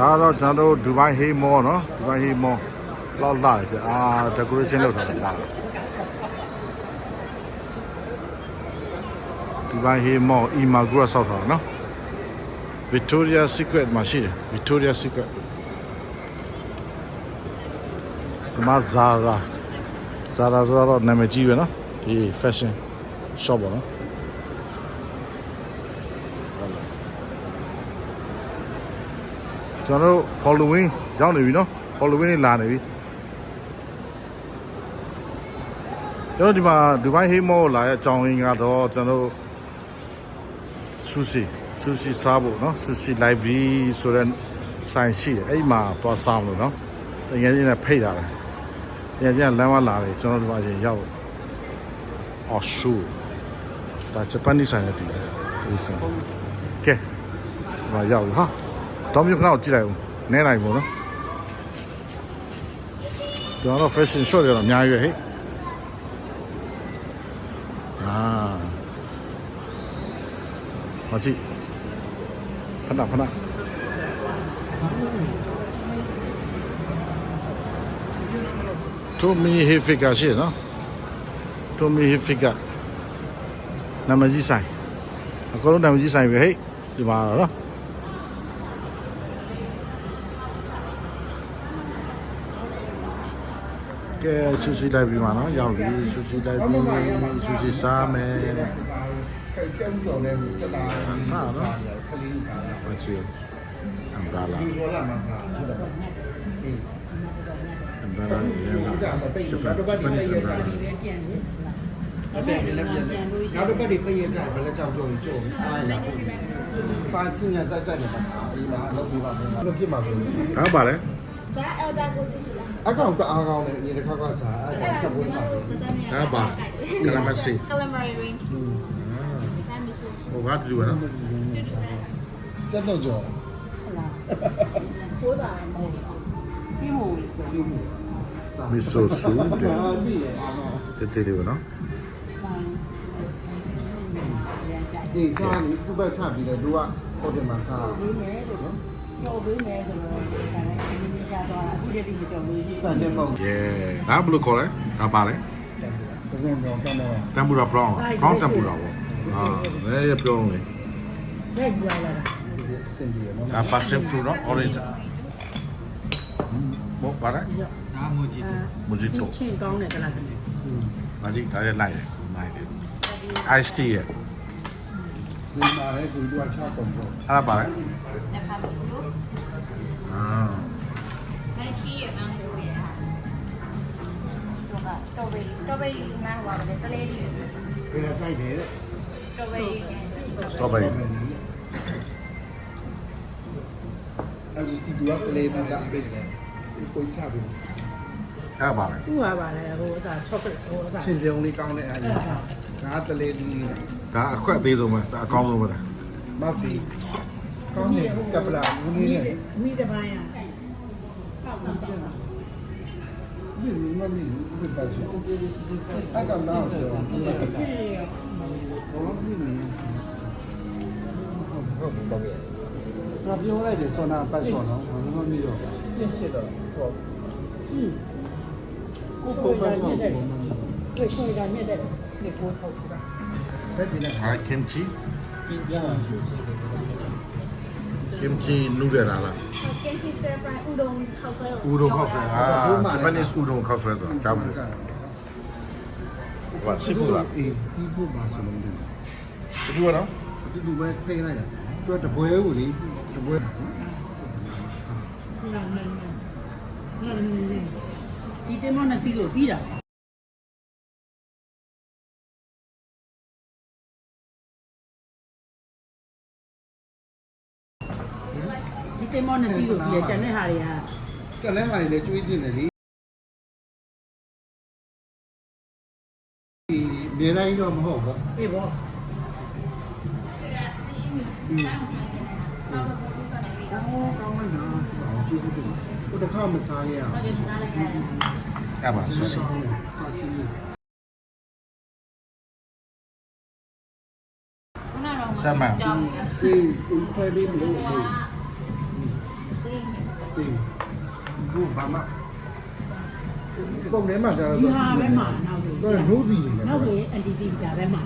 ဒါကတော့ကျွန်တော်တို့ဒူဘိုင်းဟေးမော်နော်ဒူဘိုင်းဟေးမော်လောက်လာတယ်ဆိုအာ decoration လုပ်ထားတယ်လာတယ်ဒူဘိုင်းဟေးမော်အီမာဂရဆောက်ထားတာနော် Victoria Secret မှာရှိတယ် Victoria Secret ဒီမှာ Zara Zara ဆိုတော့နာမည်ကြီးပဲနော်ဒီ fashion shop ပေါ့နော် ကျွန်တော်တို့ Halloween ရောက်နေပြီနော် Halloween လာနေပြီကျွန်တော်ဒီမှာဒူဘိုင်းဟေးမောလာရဲ့အကြောင်းရင်းကတော့ကျွန်တော်တို့ sushi sushi စားဖို့เนาะ sushi library ဆိုတဲ့ဆိုင်ရှိတယ်အဲ့ဒီမှာသွားစားမလို့เนาะတကယ်ချင်းလည်းဖိတ်တာပဲတကယ်ချင်းလမ်းမလာတယ်ကျွန်တော်တို့အရင်ရောက်အော်ရှူဒါဂျပန်ဆိုင်နဲ့တည်တယ်ဒီစံကဲဒီမှာရောက်ပြီဟာ တောင်မြုပ်ခဏကိုကြည့်လိုက်ဦးနဲလိုက်ပေါ့နော်ကျွန်တော် fashion shop တွေတော့အများကြီးပဲဟဲ့အာဟောကြည့်ဖဏဖဏတိုမီဟီဖီကာရှိနော်တိုမီဟီဖီကာနာမည်ကြီးဆိုင်အကုန်လုံးနာမည်ကြီးဆိုင်ပဲဟဲ့ဒီမှာတော့နော် ကဲဆူစီလိုက်ပြီးမှာနော်ရောက်ပြီဆူစီလိုက်ပြီးဆူစီစားမယ်ကျုံကြော်နေတတာစားနော်ခလင်းစားမချီအမ်ဘရာလာဒီဆိုလာမှာဟုတ်တယ်အေးအမ်ဘရာလာရေလာကြာမပိတ်ဘူးနောက်တစ်ပတ်ဒီပိတ်ရကြတယ်အတဲ့လည်းပြန်တယ်နောက်တစ်ပတ်ဒီပိတ်ရကြဘယ်လက်ကြောင်ကြော်ရင်ကြော်ပြီးအားရဖို့ဖာချင်းရစက်ကြတယ်ပါအေးလားလုပ်ပြပါမယ်လုပ်ပြမှာဆိုဒါပါလေ ဒါ elder ကိုသိရှိလားအကောင်တအားကောင်းတယ်ဒီတစ်ခါကစားအဲ့အဲ့ဒါဒါကကပ်ညီဖို့မပါတို့ကစားနေရဒါပါကလမစီ calamari ring อืมဒါမီဆိုဟိုဘာတူရနော်တူတူပဲစက်တော့ကြော်ခိုးတာမဟုတ်ဘူးပြင်းမှုကြီးပြုမှုမီဆိုဆူတဲ့အာဒီအာတတေလေးပဲနော်ဒီစားနေခုဘက်ချပြီးတော့သူကဟိုတယ်မှာစားပေးမယ်လို့နော် ကြော်ပေးမယ်ဆိုတော့ဒါလည်းဒီနေ့ရှာသွားတာအခုတည်းကကြော်ပေးရှိစံတဲ့မဟုတ်ယေဒါဘယ်လိုခေါ်လဲဒါပါလေဘယ်ကောင်တော့တော့တမ်ပူရာဘရောင်းဘရောင်းတမ်ပူရာပေါ့အာလည်းရပြောင်းလေတဲ့ပြရလာတာစင်ပြေနော်ဒါပါစင်ဖရူနော် orange ဘောပါလေဒါမို့ကြည့်တယ်မဂျီတိုချင်းကောင်းတယ်ကလားတဲ့မဂျီဒါလည်းလိုက်တယ်နိုင်တယ် ice tea ရဲ့ဒီမှာလည်းကိုတို့ချပုံပေါ့အဲ့ဒါပါလေ strawberry strawberry နားပါပဲတလေးလေးဘယ်နဲ့ကြိုက်တယ် strawberry strawberry အဲ့ဒီစီတူကပလေးတာတာပြေးတယ်ကိုချပြီးအဲ့ဒါပါလေသူ့ဟာပါလေဟိုအစား chocolate ဟိုအစားချင်းပြုံးလေးကောင်းတဲ့အားကြီးငါတလေးဒီဒါအခွက်အသေးဆုံးပဲဒါအကောင်းဆုံးပဲဒါမဖီကောင်းတယ်ကပလာဘူးနေနဲ့မိတပိုင်းอ่ะ ဒီမမီဘူးပတ်စုအဲ့ကောင်တော့ပြောဖြစ်ရဘောမီနေဟုတ်ဟုတ်ပါပဲငါပြောလိုက်တယ်ဆောနာပတ် ကိုကိုပတ်ဆောဝေခွေကမြက်တဲ့ဒီကိုထောက်စားဘယ်ဒီနဲ့အဲ့ kimchi ပြင်ပြအောင်ပြောချင်တယ် kimchi နူးရတာလား kimchi stir fry ဥဒုံခောက်ဆွဲဥဒုံခောက်ဆွဲအာ Japanese ဥဒုံခောက်ဆွဲဆိုတာကြောက်တယ်ဘာစီဖူလားအေးစီဖူပါဆိုလို့ဒီလိုနော်ဒီလူပဲထိလိုက်တာသူကတပွဲကိုလေတပွဲဒီတင်မနစီကိုပြီးတာ ဒီတင်မနစီကိုပြီးရကျန်တဲ့ဟာတွေကကလည်းဟာလေကျွေးကျင်တယ်လေဒီမြေတိုင်းတော့မဟုတ်ဘူးအေးပေါ့อืมအော်ကောင်းလိုက်တာကျေးဇူးတင်ဟိုတစ်ခါမစားရအောင်ဟုတ်တယ်စားလိုက်ရတယ်အဲ့ပါဆူစီဖာစီခုနကတော့ဆက်မှန်ကြောင်းဒီဦးခွဲလေးမလို့ ဘူးစိတ်ပြီးဘူးဘာမှပုံထဲမှာကျတော့ဒီဟာပဲမှာနောက်ဆိုတော့နိုးစီနေတယ်နောက်ဆိုရင်အန်တီတီဒါပဲမှာ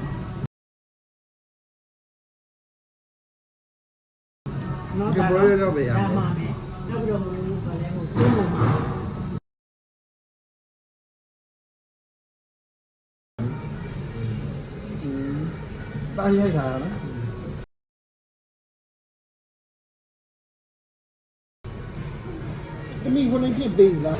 နောက်ဒါမှာမယ်နောက်ပြီးတော့ဟိုဘာလဲဟိုကိုယ်မှာတားရိုက်တာနော် အမိဝင်နေပြပေးလား